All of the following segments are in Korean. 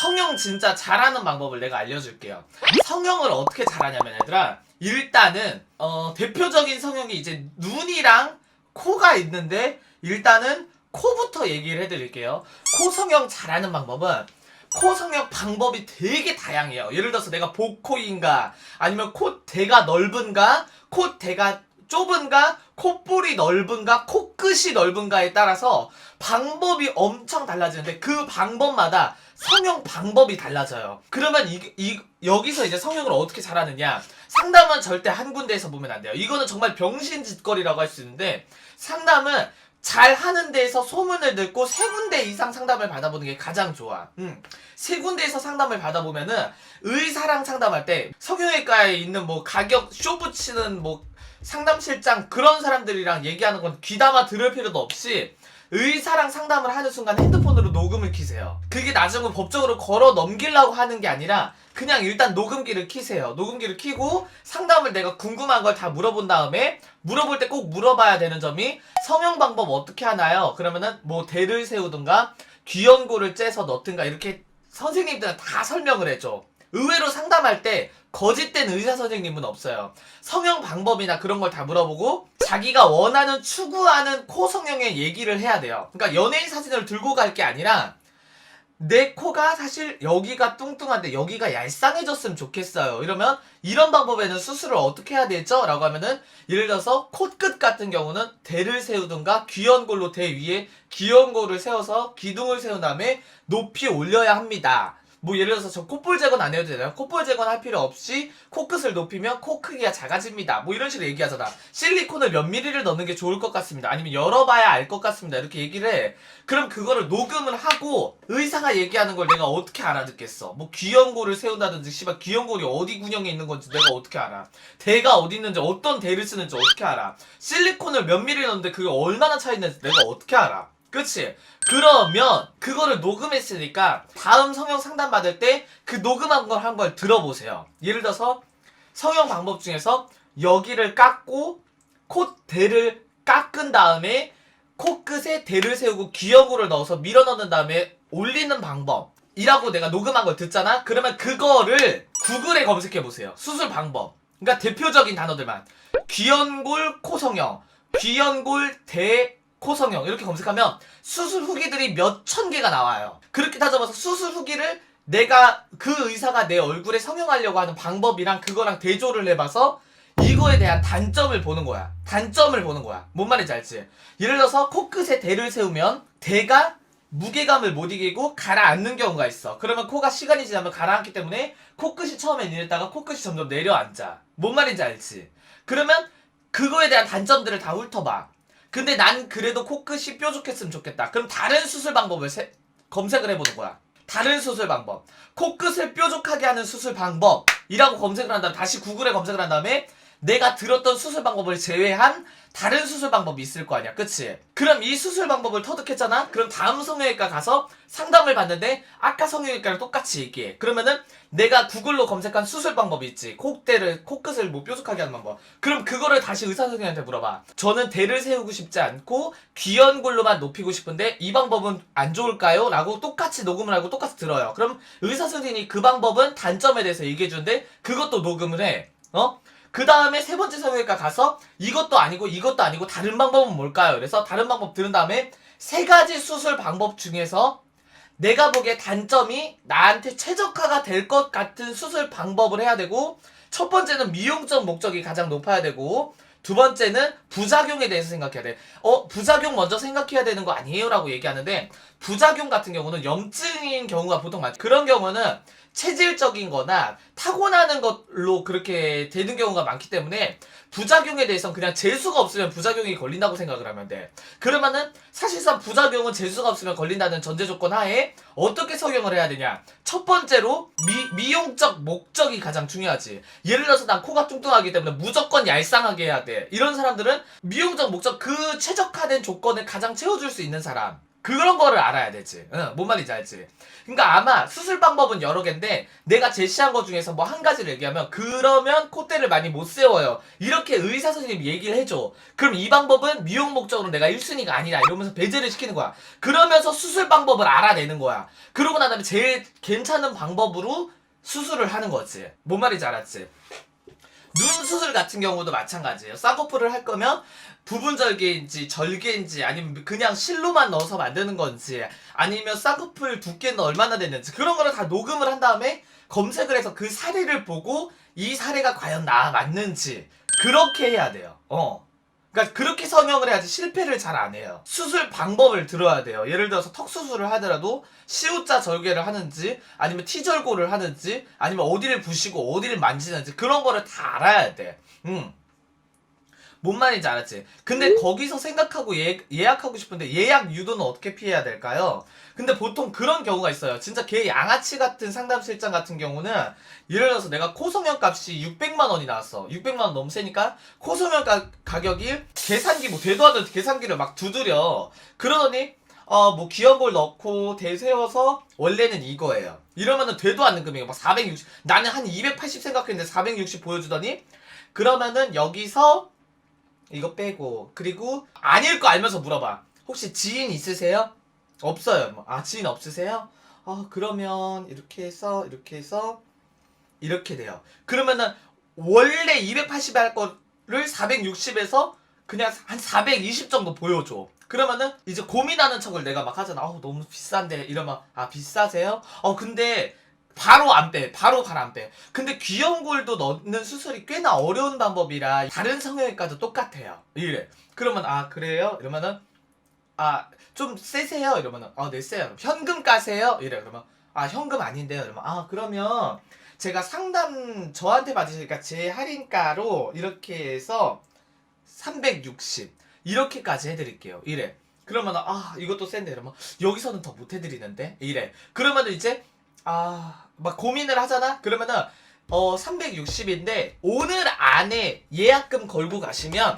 성형 진짜 잘하는 방법을 내가 알려줄게요. 성형을 어떻게 잘하냐면 얘들아 일단은 어, 대표적인 성형이 이제 눈이랑 코가 있는데 일단은 코부터 얘기를 해드릴게요. 코 성형 잘하는 방법은 코 성형 방법이 되게 다양해요. 예를 들어서 내가 복코인가 아니면 콧대가 넓은가 콧대가 좁은가 콧볼이 넓은가 코끝이 넓은가에 따라서 방법이 엄청 달라지는데 그 방법마다 성형 방법이 달라져요. 그러면 이, 이 여기서 이제 성형을 어떻게 잘하느냐? 상담은 절대 한 군데에서 보면 안 돼요. 이거는 정말 병신 짓거리라고 할 수 있는데 상담은 잘 하는 데에서 소문을 듣고 세 군데 이상 상담을 받아보는 게 가장 좋아. 음. 세 군데에서 상담을 받아보면은 의사랑 상담할 때 성형외과에 있는 뭐 가격 쇼 붙이는 뭐 상담실장 그런 사람들이랑 얘기하는 건 귀담아 들을 필요도 없이 의사랑 상담을 하는 순간 핸드폰으로 녹음을 키세요. 그게 나중에 법적으로 걸어 넘기려고 하는 게 아니라 그냥 일단 녹음기를 키세요. 녹음기를 키고 상담을 내가 궁금한 걸 다 물어본 다음에 물어볼 때 꼭 물어봐야 되는 점이 성형 방법 어떻게 하나요? 그러면은 뭐 대를 세우든가 귀연고를 째서 넣든가 이렇게 선생님들은 다 설명을 해줘. 의외로 상담할 때 거짓된 의사 선생님은 없어요. 성형 방법이나 그런 걸 다 물어보고 자기가 원하는 추구하는 코 성형의 얘기를 해야 돼요. 그러니까 연예인 사진을 들고 갈 게 아니라 내 코가 사실 여기가 뚱뚱한데 여기가 얄쌍해졌으면 좋겠어요. 이러면 이런 방법에는 수술을 어떻게 해야 되죠? 라고 하면은 예를 들어서 코끝 같은 경우는 대를 세우든가 귀연골로 대 위에 귀연골을 세워서 기둥을 세운 다음에 높이 올려야 합니다. 뭐 예를 들어서 저 콧볼 제거는 안 해도 되나요? 콧볼 제거는 할 필요 없이 코끝을 높이면 코 크기가 작아집니다. 뭐 이런 식으로 얘기하잖아. 실리콘을 몇 미리를 넣는 게 좋을 것 같습니다. 아니면 열어봐야 알 것 같습니다. 이렇게 얘기를 해. 그럼 그거를 녹음을 하고 의사가 얘기하는 걸 내가 어떻게 알아듣겠어? 뭐 귀연골을 세운다든지 씨발 귀연골이 어디 군형에 있는 건지 내가 어떻게 알아? 대가 어디 있는지 어떤 대를 쓰는지 어떻게 알아? 실리콘을 몇 미리 넣는데 그게 얼마나 차이 있는지 내가 어떻게 알아? 그치? 그러면 그거를 녹음했으니까 다음 성형 상담 받을 때 그 녹음한 걸 한 걸 들어보세요. 예를 들어서 성형 방법 중에서 여기를 깎고 콧대를 깎은 다음에 코끝에 대를 세우고 귀여구를 넣어서 밀어 넣는 다음에 올리는 방법이라고 내가 녹음한 걸 듣잖아? 그러면 그거를 구글에 검색해 보세요. 수술 방법. 그러니까 대표적인 단어들만. 귀연골 코성형, 귀연골 대 코성형 이렇게 검색하면 수술 후기들이 몇 천 개가 나와요. 그렇게 따져봐서 수술 후기를 내가 그 의사가 내 얼굴에 성형하려고 하는 방법이랑 그거랑 대조를 해봐서 이거에 대한 단점을 보는 거야. 단점을 보는 거야. 뭔 말인지 알지? 예를 들어서 코끝에 대를 세우면 대가 무게감을 못 이기고 가라앉는 경우가 있어. 그러면 코가 시간이 지나면 가라앉기 때문에 코끝이 처음엔 이랬다가 코끝이 점점 내려앉아. 뭔 말인지 알지? 그러면 그거에 대한 단점들을 다 훑어봐. 근데 난 그래도 코끝이 뾰족했으면 좋겠다. 그럼 다른 수술 방법을 세- 검색을 해보는 거야. 다른 수술 방법. 코끝을 뾰족하게 하는 수술 방법이라고 검색을 한 다음에 다시 구글에 검색을 한 다음에 내가 들었던 수술 방법을 제외한 다른 수술 방법이 있을 거 아니야. 그치? 그럼 이 수술 방법을 터득했잖아? 그럼 다음 성형외과 가서 상담을 받는데 아까 성형외과랑 똑같이 얘기해. 그러면은 내가 구글로 검색한 수술 방법이 있지. 콧대를, 코끝을 뭐 뾰족하게 하는 방법. 그럼 그거를 다시 의사 선생님한테 물어봐. 저는 대를 세우고 싶지 않고 귀연골로만 높이고 싶은데 이 방법은 안 좋을까요? 라고 똑같이 녹음을 하고 똑같이 들어요. 그럼 의사 선생님이 그 방법은 단점에 대해서 얘기해 주는데 그것도 녹음을 해. 어? 그 다음에 세 번째 성형외과 가서 이것도 아니고 이것도 아니고 다른 방법은 뭘까요? 그래서 다른 방법 들은 다음에 세 가지 수술 방법 중에서 내가 보기에 단점이 나한테 최적화가 될 것 같은 수술 방법을 해야 되고 첫 번째는 미용적 목적이 가장 높아야 되고 두 번째는 부작용에 대해서 생각해야 돼. 어, 부작용 먼저 생각해야 되는 거 아니에요? 라고 얘기하는데 부작용 같은 경우는 염증인 경우가 보통 많죠. 그런 경우는 체질적인 거나 타고나는 걸로 그렇게 되는 경우가 많기 때문에 부작용에 대해서는 그냥 재수가 없으면 부작용이 걸린다고 생각을 하면 돼. 그러면은 사실상 부작용은 재수가 없으면 걸린다는 전제 조건 하에 어떻게 성형을 해야 되냐? 첫 번째로 미, 미용적 목적이 가장 중요하지. 예를 들어서 난 코가 뚱뚱하기 때문에 무조건 얄쌍하게 해야 돼. 이런 사람들은 미용적 목적 그 최적화된 조건을 가장 채워줄 수 있는 사람. 그런 거를 알아야 되지. 응, 뭔 말인지 알지? 그러니까 아마 수술 방법은 여러 개인데 내가 제시한 것 중에서 뭐 한 가지를 얘기하면 그러면 콧대를 많이 못 세워요. 이렇게 의사 선생님이 얘기를 해줘. 그럼 이 방법은 미용 목적으로 내가 1순위가 아니라 이러면서 배제를 시키는 거야. 그러면서 수술 방법을 알아내는 거야. 그러고 난 다음에 제일 괜찮은 방법으로 수술을 하는 거지. 뭔 말인지 알았지? 눈 수술 같은 경우도 마찬가지예요. 쌍꺼풀을 할 거면 부분절개인지 절개인지 아니면 그냥 실로만 넣어서 만드는 건지 아니면 쌍꺼풀 두께는 얼마나 됐는지 그런 거를 다 녹음을 한 다음에 검색을 해서 그 사례를 보고 이 사례가 과연 나 맞는지 그렇게 해야 돼요. 어. 그러니까 그렇게 성형을 해야지 실패를 잘 안 해요. 수술 방법을 들어야 돼요. 예를 들어서 턱 수술을 하더라도 시우자 절개를 하는지 아니면 T절골을 하는지 아니면 어디를 부시고 어디를 만지는지 그런 거를 다 알아야 돼. 음. 뭔 말인지 알았지? 근데 거기서 생각하고 예, 예약하고 싶은데 예약 유도는 어떻게 피해야 될까요? 근데 보통 그런 경우가 있어요. 진짜 개 양아치 같은 상담 실장 같은 경우는 예를 들어서 내가 코성형 값이 600만 원이 나왔어. 600만 원 너무 세니까 코성형 가, 가격이 계산기 뭐 되도 않는 계산기를 막 두드려. 그러더니 어뭐걸 넣고 대세워서 원래는 이거예요. 이러면은 되도 않는 금액이 막 460. 나는 한 280 생각했는데 460 보여주더니 그러면은 여기서 이거 빼고 그리고 아닐 거 알면서 물어봐. 혹시 지인 있으세요? 없어요. 뭐, 아 지인 없으세요? 아 그러면 이렇게 해서 이렇게 해서 이렇게 돼요. 그러면은 원래 280할 거를 460에서 그냥 한 420 정도 보여줘. 그러면은 이제 고민하는 척을 내가 막 하잖아. 아우 너무 비싼데 이러면 아 비싸세요? 어 근데 바로 안 빼. 바로 갈안 빼. 근데 귀여운 골도 넣는 수술이 꽤나 어려운 방법이라 다른 성형외과도 똑같아요. 이래. 그러면 아 그래요? 이러면은 아 좀 세세요? 이러면은 아네 세요. 현금 까세요? 이래. 그러면 아 현금 아닌데요? 이러면 아 그러면 제가 상담 저한테 받으시니까 제 할인가로 이렇게 해서 360 이렇게까지 해드릴게요. 이래. 그러면 아 이것도 센데 이러면 여기서는 더 못 해드리는데 이래. 그러면 이제 아 막 고민을 하잖아. 그러면은 어 360인데 오늘 안에 예약금 걸고 가시면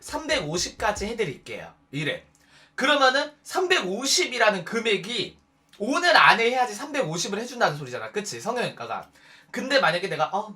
350까지 해드릴게요. 이래. 그러면은 350이라는 금액이 오늘 안에 해야지 350을 해준다는 소리잖아. 그치? 성형외과가. 근데 만약에 내가 어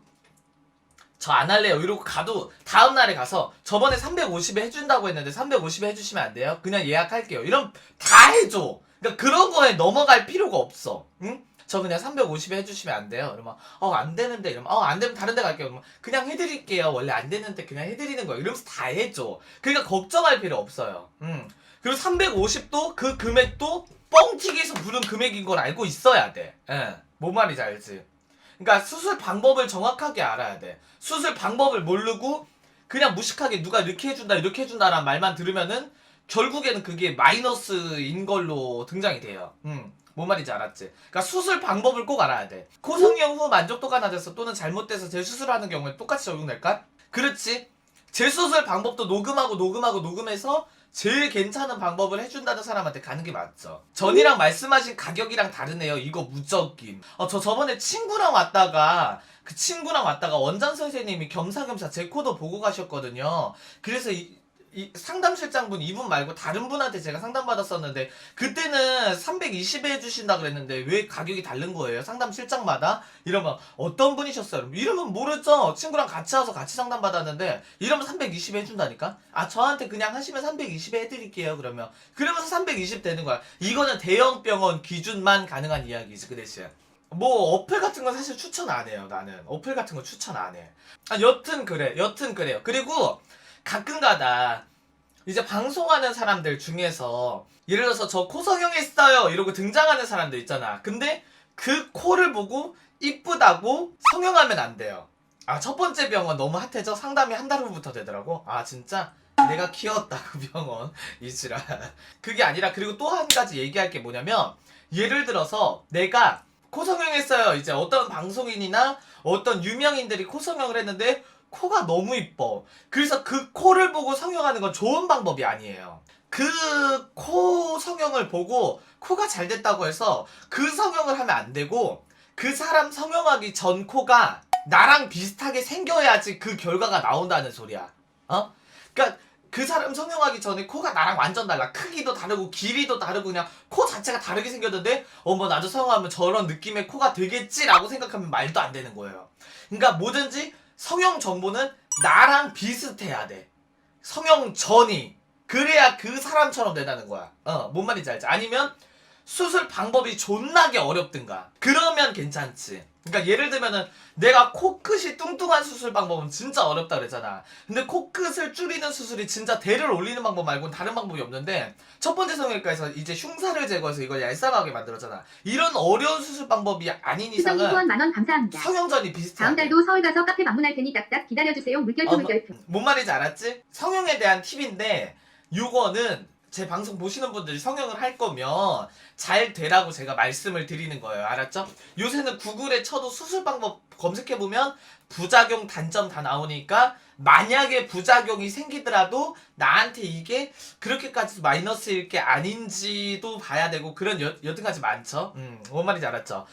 저 안 할래요. 이러고 가도 다음날에 가서 저번에 350에 해준다고 했는데 350에 해주시면 안 돼요? 그냥 예약할게요. 이런 다 해줘. 그러니까 그런 거에 넘어갈 필요가 없어. 응? 저 그냥 350에 해주시면 안 돼요. 이러면 어 안 되는데 이러면 어 안 되면 다른 데 갈게요. 그러면 그냥 해드릴게요. 원래 안 되는데 그냥 해드리는 거예요. 이러면서 다 해줘. 그러니까 걱정할 필요 없어요. 음. 그리고 350도 그 금액도 뻥튀기해서 부른 금액인 걸 알고 있어야 돼. 예. 뭔 말인지 알지? 그러니까 수술 방법을 정확하게 알아야 돼. 수술 방법을 모르고 그냥 무식하게 누가 이렇게 해준다 이렇게 해준다라는 말만 들으면은 결국에는 그게 마이너스인 걸로 등장이 돼요. 음. 뭔 말인지 알았지? 그러니까 수술 방법을 꼭 알아야 돼. 코성형 후 만족도가 낮아서 또는 잘못돼서 재수술하는 경우에 똑같이 적용될까? 그렇지. 재수술 방법도 녹음하고 녹음하고 녹음해서 제일 괜찮은 방법을 해준다는 사람한테 가는 게 맞죠. 전이랑 말씀하신 가격이랑 다르네요. 이거 무적임. 어, 저 저번에 친구랑 왔다가 그 친구랑 왔다가 원장 선생님이 겸사겸사 제 코도 보고 가셨거든요. 그래서 이, 이 상담실장분 이분 말고 다른 분한테 제가 상담받았었는데 그때는 320에 해주신다 그랬는데 왜 가격이 다른 거예요? 상담실장마다? 이러면 어떤 분이셨어요? 이러면 모르죠. 친구랑 같이 와서 같이 상담받았는데 이러면 320에 해준다니까? 아 저한테 그냥 하시면 320에 해드릴게요 그러면 그러면서 320 되는 거야. 이거는 대형 병원 기준만 가능한 이야기지 그 대신. 뭐 어플 같은 건 사실 추천 안 해요 나는 어플 같은 거 추천 안 해. 아 여튼 그래 여튼 그래요. 그리고 가끔가다 이제 방송하는 사람들 중에서 예를 들어서 저 코 성형 했어요 이러고 등장하는 사람들 있잖아. 근데 그 코를 보고 이쁘다고 성형하면 안 돼요. 아 첫 번째 병원 너무 핫해져 상담이 한 달 후부터 되더라고. 아 진짜 내가 키웠다 그 병원 이지라. 그게 아니라 그리고 또 한 가지 얘기할 게 뭐냐면 예를 들어서 내가 코 성형했어요. 이제 어떤 방송인이나 어떤 유명인들이 코 성형을 했는데 코가 너무 이뻐. 그래서 그 코를 보고 성형하는 건 좋은 방법이 아니에요. 그 코 성형을 보고 코가 잘 됐다고 해서 그 성형을 하면 안 되고 그 사람 성형하기 전 코가 나랑 비슷하게 생겨야지 그 결과가 나온다는 소리야. 어? 그러니까 그 사람 성형하기 전에 코가 나랑 완전 달라. 크기도 다르고 길이도 다르고 그냥 코 자체가 다르게 생겼는데 어머 나도 성형하면 저런 느낌의 코가 되겠지라고 생각하면 말도 안 되는 거예요. 그러니까 뭐든지 성형 정보는 나랑 비슷해야 돼. 성형 전이 그래야 그 사람처럼 된다는 거야. 어, 뭔 말인지 알지? 아니면 수술 방법이 존나게 어렵든가. 그러면 괜찮지. 그러니까 예를 들면은 내가 코끝이 뚱뚱한 수술 방법은 진짜 어렵다 그랬잖아. 근데 코끝을 줄이는 수술이 진짜 대를 올리는 방법 말고는 다른 방법이 없는데 첫 번째 성형외과에서 이제 흉사를 제거해서 이걸 얄쌍하게 만들었잖아. 이런 어려운 수술 방법이 아닌 이상은 후원 만원 감사합니다. 성형전이 비슷해. 다음 달도 서울 가서 카페 방문할 테니 딱딱 기다려주세요. 물결표 어, 물결표. 뭔 말인지 알았지? 성형에 대한 팁인데 요거는 제 방송 보시는 분들이 성형을 할 거면 잘 되라고 제가 말씀을 드리는 거예요. 알았죠? 요새는 구글에 쳐도 수술 방법 검색해 보면 부작용 단점 다 나오니까 만약에 부작용이 생기더라도 나한테 이게 그렇게까지 마이너스일 게 아닌지도 봐야 되고 그런 여, 여튼까지 많죠. 음, 뭔 말인지 알았죠?